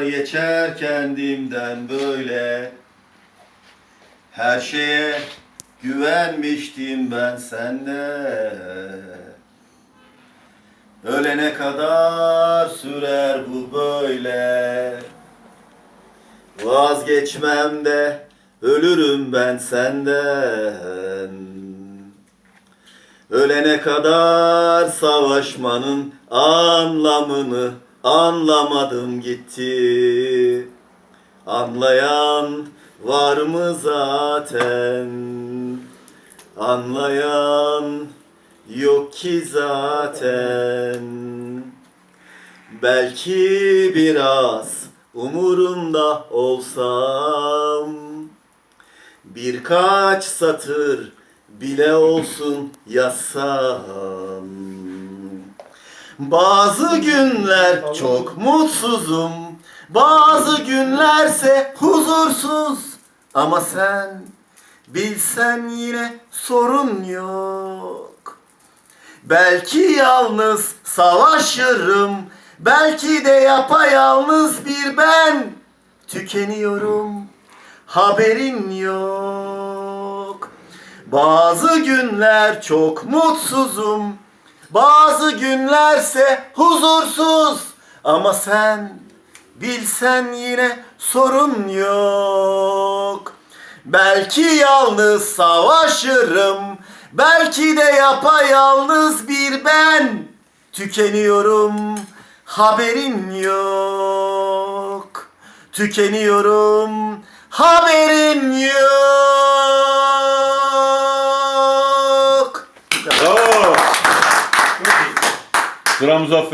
Yıllar geçer kendimden böyle. Her şeye güvenmiştim ben sende Ölene kadar sürer bu böyle? Vazgeçmem de ölürüm ben senden. Ölene kadar savaşmanın anlamını anlamadım gitti. Anlayan var mı zaten? Anlayan yok ki zaten. Belki biraz umurumda olsam Birkaç satır bile olsun yazsam Bazı günler çok mutsuzum Bazı günlerse huzursuz. Ama sen bilsen yine sorun yok. Belki yalnız savaşırım Belki de yapayalnız bir ben. Tükeniyorum haberin yok. Bazı günler çok mutsuzum Bazı günlerse huzursuz. Ama sen bilsen yine sorun yok. Belki yalnız savaşırım. Belki de yapayalnız bir ben. Tükeniyorum haberin yok. Tükeniyorum haberin yok Gram Muzaffer